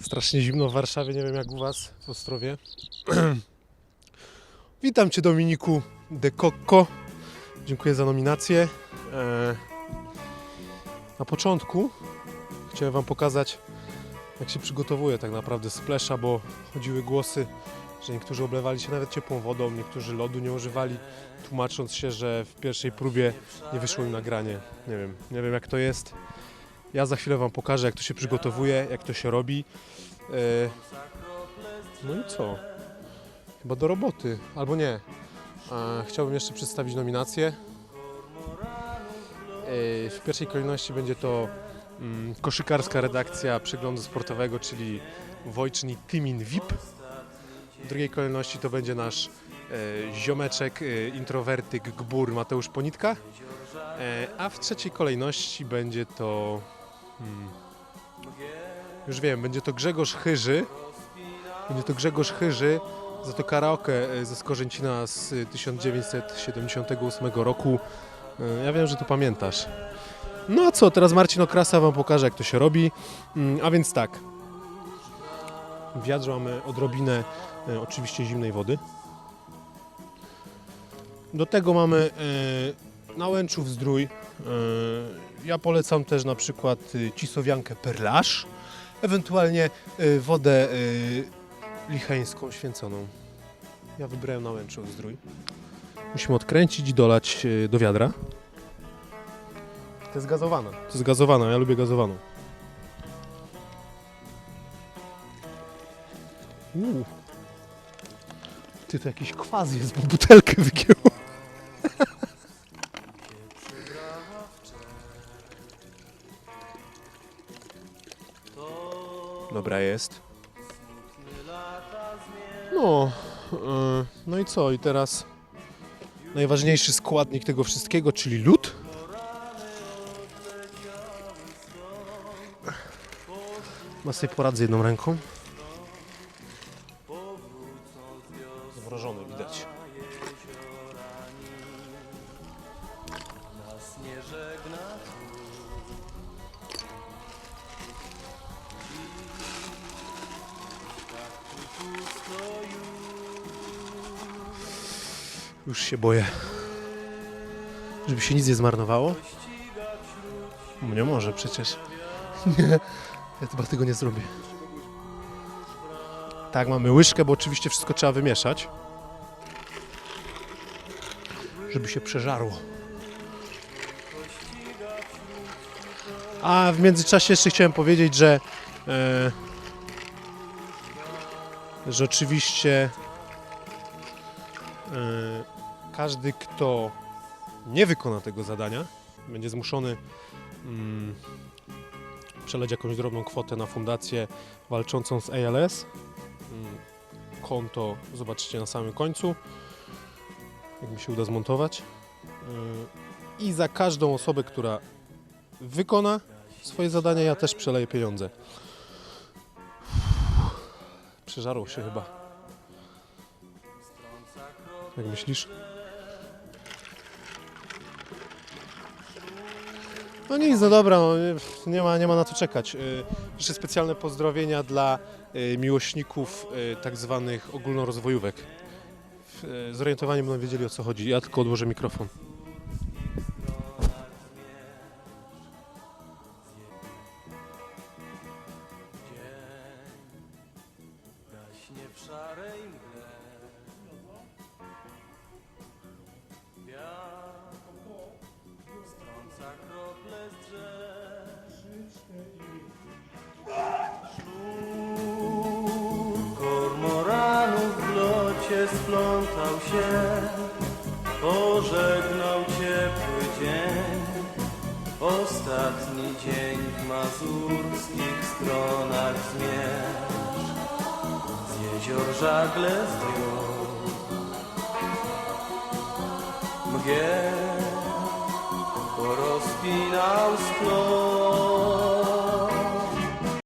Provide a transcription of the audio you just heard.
Strasznie zimno w Warszawie, nie wiem jak u Was w Ostrowie. Witam Cię Dominiku de Coco. Dziękuję za nominację. E, Na początku chciałem Wam pokazać jak się przygotowuje tak naprawdę splesza, bo chodziły głosy, że niektórzy oblewali się nawet ciepłą wodą, niektórzy lodu nie używali, tłumacząc się, że w pierwszej próbie nie wyszło im nagranie. Nie wiem, nie wiem jak to jest. Ja za chwilę Wam pokażę, jak to się przygotowuje, jak to się robi. E, No i co? Chyba do roboty, albo nie. Chciałbym jeszcze przedstawić nominacje. W pierwszej kolejności będzie to mm, koszykarska redakcja przeglądu sportowego, czyli Wojczny Timin VIP. W drugiej kolejności to będzie nasz e, ziomeczek, e, introwertyk, gbur Mateusz Ponitka. A w trzeciej kolejności będzie to... Hmm, już wiem, będzie to Grzegorz Chyży. Będzie to Grzegorz Chyży za to karaoke e, ze Skorzęcina z e, 1978 roku. E, Ja wiem, że to pamiętasz. No a co, teraz Marcin Okrasa Wam pokaże, jak to się robi. Mm, A więc tak. W wiadrze mamy odrobinę e, oczywiście zimnej wody. Do tego mamy e, nałęczów zdrój. E, ja polecam też na przykład e, cisowiankę perlaż, ewentualnie e, wodę e, licheńską święconą. Ja wybrałem nałęczów zdrój. Musimy odkręcić i dolać do wiadra. To jest gazowana. To jest gazowana, ja lubię gazowaną. Uuu. Ty to jakiś kwas jest, bo butelkę wygięło. Dobra jest. No, e, no i co? I teraz najważniejszy składnik tego wszystkiego, czyli lód. Ma sobie poradzę jedną ręką. Zamrożony widać. Już się boję. Żeby się nic nie zmarnowało. Nie może przecież. Nie, ja chyba tego nie zrobię. Tak, mamy łyżkę, bo oczywiście wszystko trzeba wymieszać. Żeby się przeżarło. A w międzyczasie jeszcze chciałem powiedzieć, że e, że oczywiście każdy, kto nie wykona tego zadania, będzie zmuszony mm, przeleć jakąś drobną kwotę na fundację walczącą z ALS. Mm, Konto zobaczycie na samym końcu, jak mi się uda zmontować. Yy, I za każdą osobę, która wykona swoje zadania, ja też przeleję pieniądze. Przeżarło się chyba. Jak myślisz? No nic, no dobra, no, nie- ma, nie ma na to czekać. Y, Jeszcze specjalne pozdrowienia dla y, miłośników y, tak zwanych ogólnorozwojówek. Y, Zorientowani będą wiedzieli o co chodzi. Ja tylko odłożę mikrofon. W szarej mgle się Pożegnał ciepły dzień. Ostatni dzień w mazurskich stronach zmierz. Z jezior żagle zdjął Mgieł. Porozpinał splot